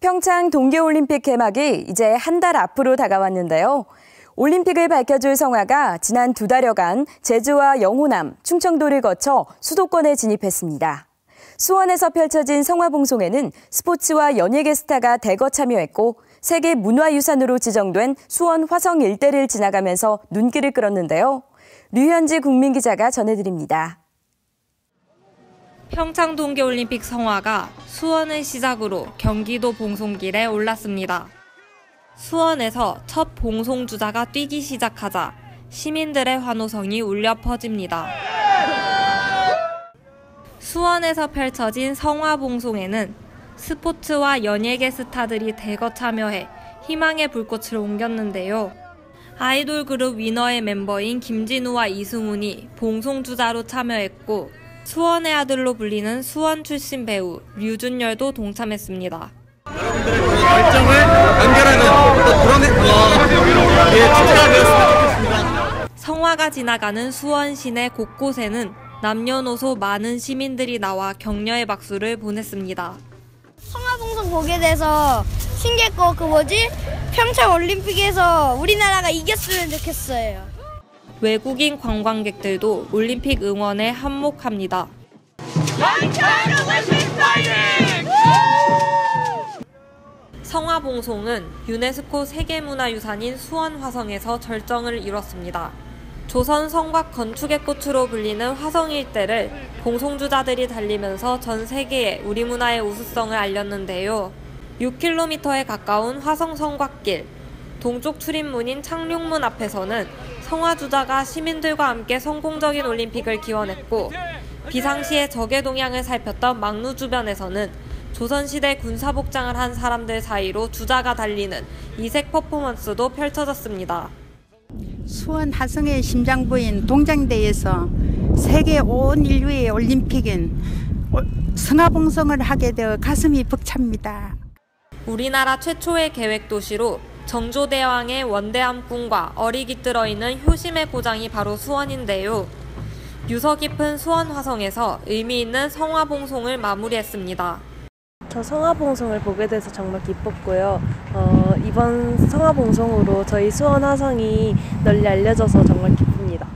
평창 동계올림픽 개막이 이제 한 달 앞으로 다가왔는데요. 올림픽을 밝혀줄 성화가 지난 두 달여간 제주와 영호남, 충청도를 거쳐 수도권에 진입했습니다. 수원에서 펼쳐진 성화봉송에는 스포츠와 연예계 스타가 대거 참여했고 세계 문화유산으로 지정된 수원 화성 일대를 지나가면서 눈길을 끌었는데요. 류현지 국민기자가 전해드립니다. 평창 동계올림픽 성화가 수원을 시작으로 경기도 봉송길에 올랐습니다. 수원에서 첫 봉송주자가 뛰기 시작하자 시민들의 환호성이 울려 퍼집니다. 수원에서 펼쳐진 성화봉송에는 스포츠와 연예계 스타들이 대거 참여해 희망의 불꽃을 옮겼는데요. 아이돌 그룹 위너의 멤버인 김진우와 이승훈이 봉송주자로 참여했고 수원의 아들로 불리는 수원 출신 배우 류준열도 동참했습니다. 여러분들의 결정을 연결하는 또 그런 어, 예, 축제가 되었으면 좋겠습니다. 성화가 지나가는 수원 시내 곳곳에는 남녀노소 많은 시민들이 나와 격려의 박수를 보냈습니다. 성화봉송 보게 돼서 신기했고 그 뭐지 평창 올림픽에서 우리나라가 이겼으면 좋겠어요. 외국인 관광객들도 올림픽 응원에 한몫합니다. 성화봉송은 유네스코 세계문화유산인 수원화성에서 절정을 이뤘습니다. 조선 성곽 건축의 꽃으로 불리는 화성 일대를 봉송주자들이 달리면서 전 세계에 우리 문화의 우수성을 알렸는데요. 6km에 가까운 화성 성곽길, 동쪽 출입문인 창룡문 앞에서는 성화주자가 시민들과 함께 성공적인 올림픽을 기원했고 비상시에 적의 동향을 살폈던 막루 주변에서는 조선시대 군사복장을 한 사람들 사이로 주자가 달리는 이색 퍼포먼스도 펼쳐졌습니다. 수원 하성의 심장부인 동장대에서 세계 온 인류의 올림픽인 성화봉송을 하게 되어 가슴이 벅찹니다. 우리나라 최초의 계획 도시로 정조대왕의 원대함 꿈과 어리 깃들어 있는 효심의 고장이 바로 수원인데요. 유서 깊은 수원 화성에서 의미 있는 성화봉송을 마무리했습니다. 저 성화봉송을 보게 돼서 정말 기뻤고요. 어, 이번 성화봉송으로 저희 수원 화성이 널리 알려져서 정말 기쁩니다.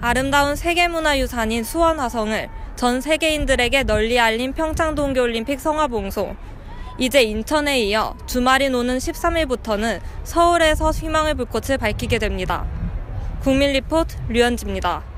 아름다운 세계문화유산인 수원 화성을 전 세계인들에게 널리 알린 평창 동계올림픽 성화봉송. 이제 인천에 이어 주말인 오는 13일부터는 서울에서 희망의 불꽃을 밝히게 됩니다. 국민 리포트 류현지입니다.